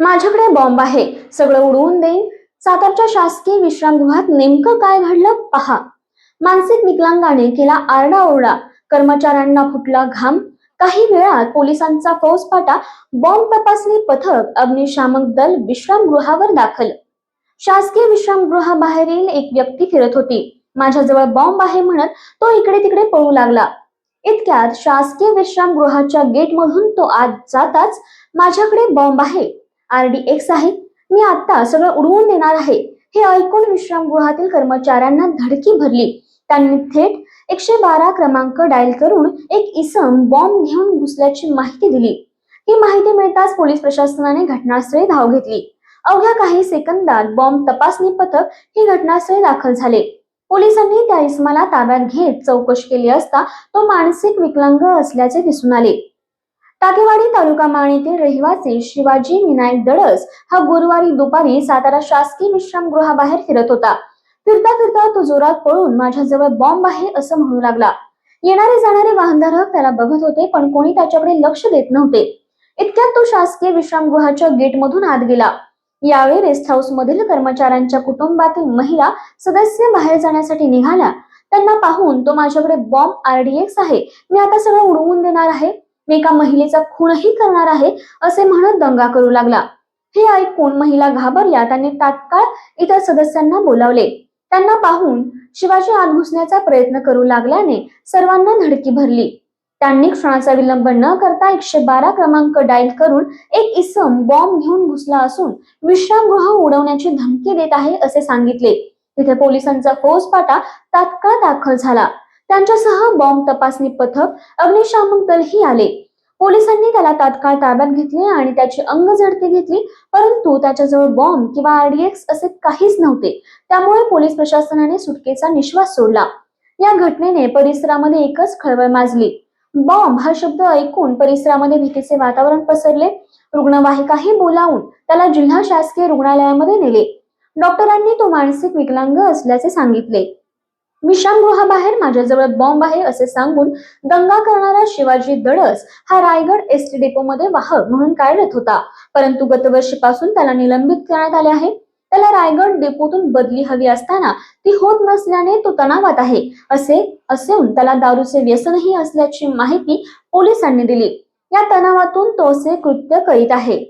माझ्याकडे बॉम्ब आहे. सगळं उडवून देईन. सातारच्या शासकीय विश्रामगृहात नेमकं काय घडलं पहा. मानसिक विकलांगाने केला आरडाओरडा. कर्मचाऱ्यांना फुटला घाम. काही वेळात पोलिसांचा फौजफाटा बॉम्ब तपासणी पथक अग्निशामक दल विश्रामगृहावर दाखल. शासकीय विश्रामगृहाबाहेरील एक व्यक्ती फिरत होती. माझ्याजवळ बॉम्ब आहे म्हणत तो इकडे तिकडे पळू लागला. इतक्यात शासकीय विश्रामगृहाच्या गेटमधून तो आत जाताच माझ्याकडे बॉम्ब आहे. आरडीएक्स आहे. मी आता सगळं उडवून देणार आहे. हे ऐकून विश्रामगृहातील कर्मचाऱ्यांना धडकी भरली. त्यांनी थेट एकशे बारा क्रमांक डायल करून एक इसम बॉम्ब घेऊन घुसल्याची माहिती दिली. ही माहिती मिळताच पोलीस प्रशासनाने घटनास्थळी धाव घेतली. अवघ्या काही सेकंदात बॉम्ब तपासणी पथक ही घटनास्थळी दाखल झाले. पोलिसांनी त्या इसमाला ताब्यात घेत चौकशी केली असता तो मानसिक विकलांग असल्याचे दिसून आले. टाकेवाडी तालुका माणीतील रहिवासी शिवाजी विनायक दळस हा गुरुवारी दुपारी सातारा शासकीय विश्रामगृहाबाहेर फिरत होता. फिरता फिरता तो जोरात पळून माझ्याजवळ बॉम्ब आहे असं म्हणू लागला. येणारे जाणारे वाहनधारक त्याला बघत होते पण कोणी त्याच्याकडे लक्ष देत नव्हते. इतक्यात तो शासकीय विश्रामगृहाच्या गेटमधून आत गेला. यावेळी रेस्ट हाऊस मधील कर्मचाऱ्यांच्या कुटुंबातील महिला सदस्य बाहेर जाण्यासाठी निघाल्या. त्यांना पाहून तो माझ्याकडे बॉम्ब आरडीएक्स आहे मी आता सगळं उडवून देणार आहे. मी एका महिलेचा खूनही करणार आहे असे म्हणत दंगा करू लागला. हे ऐकून महिला घाबरल्या त्यांनी तात्काळ इतर सदस्यांना बोलावले. त्यांना पाहून शिवाजी आत घुसण्याचा प्रयत्न करू लागल्याने सर्वांना धडकी भरली. त्यांनी क्षणाचा विलंब न करता एकशे बारा क्रमांक डायल करून एक इसम बॉम्ब घेऊन घुसला असून विश्रामगृह उडवण्याची धमकी देत आहे असे सांगितले. तिथे पोलिसांचा फौजपाटा तात्काळ दाखल झाला. त्यांच्यासह बॉम्ब तपासणी पथक अग्निशामक दलही आले. पोलिसांनी त्याला तात्काळ ताब्यात घेतले आणि त्याची अंग झडती घेतली परंतु त्याच्याजवळ बॉम्ब किंवा आरडीएक्स असे काहीच नव्हते. त्यामुळे पोलीस प्रशासनाने सुटकेचा निश्वास सोडला. या घटनेने परिसरामध्ये एकच खळबळ माजली. बॉम्ब हा शब्द ऐकून परिसरामध्ये भीतीचे वातावरण पसरले. रुग्णवाहिकाही बोलावून त्याला जिल्हा शासकीय रुग्णालयामध्ये नेले. डॉक्टरांनी तो मानसिक विकलांग असल्याचे सांगितले. विश्रामगृहाबाहेर माझ्याजवळ बॉम्ब आहे असे सांगून दंगा करणारा शिवाजी दडस हा रायगड एस टी डेपो मध्ये वाहक म्हणून कार्यरत होता. परंतु गतवर्षीपासून त्याला निलंबित करण्यात आले आहे. त्याला रायगड डेपोतून बदली हवी असताना ती होत नसल्याने तो तणावात आहे. असे असून त्याला दारूचे व्यसनही असल्याची माहिती पोलिसांनी दिली. या तणावातून तो असे कृत्य करीत आहे.